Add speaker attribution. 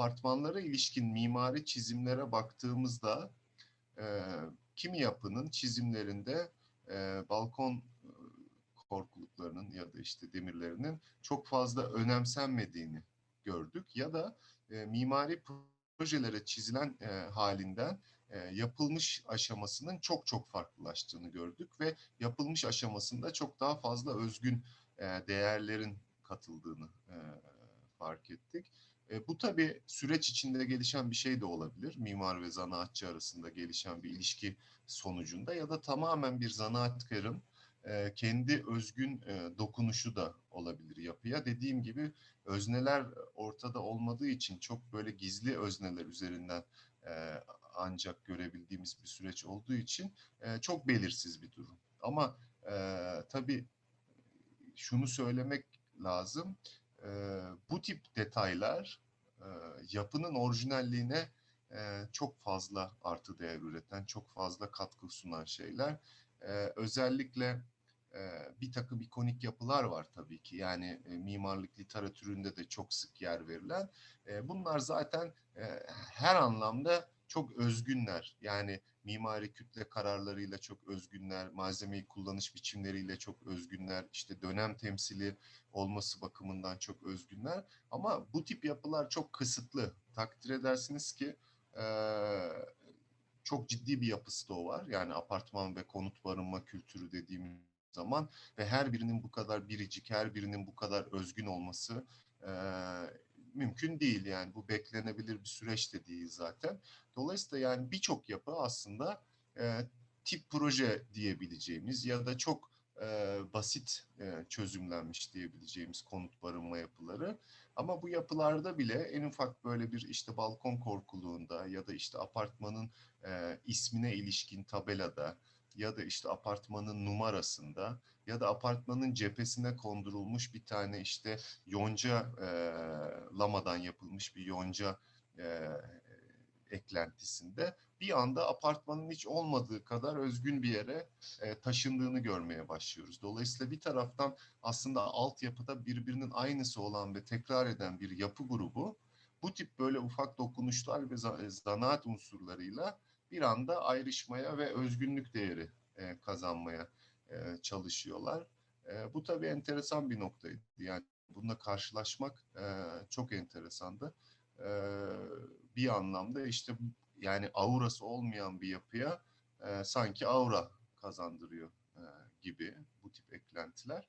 Speaker 1: apartmanlara ilişkin mimari çizimlere baktığımızda e, kimi yapının çizimlerinde e, balkon e, korkuluklarının ya da işte demirlerinin çok fazla önemsenmediğini gördük ya da e, mimari projelere çizilen e, halinden e, yapılmış aşamasının çok çok farklılaştığını gördük ve yapılmış aşamasında çok daha fazla özgün e, değerlerin katıldığını e, fark ettik. E, bu tabii süreç içinde gelişen bir şey de olabilir. Mimar ve zanaatçı arasında gelişen bir ilişki sonucunda ya da tamamen bir zanaatkarın e, kendi özgün e, dokunuşu da olabilir yapıya. Dediğim gibi özneler ortada olmadığı için çok böyle gizli özneler üzerinden e, ancak görebildiğimiz bir süreç olduğu için e, çok belirsiz bir durum. Ama e, tabii şunu söylemek lazım. E, bu tip detaylar e, yapının orijinalliğine e, çok fazla artı değer üreten, çok fazla katkı sunan şeyler. E, özellikle e, bir takım ikonik yapılar var tabii ki. Yani e, mimarlık literatüründe de çok sık yer verilen. E, bunlar zaten e, her anlamda çok özgünler. Yani mimari kütle kararlarıyla çok özgünler, malzemeyi kullanış biçimleriyle çok özgünler, işte dönem temsili olması bakımından çok özgünler. Ama bu tip yapılar çok kısıtlı. Takdir edersiniz ki e, çok ciddi bir yapısı da o var. Yani apartman ve konut barınma kültürü dediğimiz zaman ve her birinin bu kadar biricik, her birinin bu kadar özgün olması e, mümkün değil. Yani bu beklenebilir bir süreç de değil zaten. Dolayısıyla yani birçok yapı aslında e, tip proje diyebileceğimiz ya da çok e, basit e, çözümlenmiş diyebileceğimiz konut barınma yapıları. Ama bu yapılarda bile en ufak böyle bir işte balkon korkuluğunda ya da işte apartmanın e, ismine ilişkin tabelada ya da işte apartmanın numarasında ya da apartmanın cephesine kondurulmuş bir tane işte yonca e, lamadan yapılmış bir yonca e, eklentisinde bir anda apartmanın hiç olmadığı kadar özgün bir yere e, taşındığını görmeye başlıyoruz. Dolayısıyla bir taraftan aslında altyapıda birbirinin aynısı olan ve tekrar eden bir yapı grubu bu tip böyle ufak dokunuşlar ve zanaat unsurlarıyla bir anda ayrışmaya ve özgünlük değeri e, kazanmaya e, çalışıyorlar. E, bu tabii enteresan bir noktaydı. Yani bununla karşılaşmak e, çok enteresandı. E, bir anlamda işte yani aurası olmayan bir yapıya e, sanki aura kazandırıyor e, gibi bu tip eklentiler.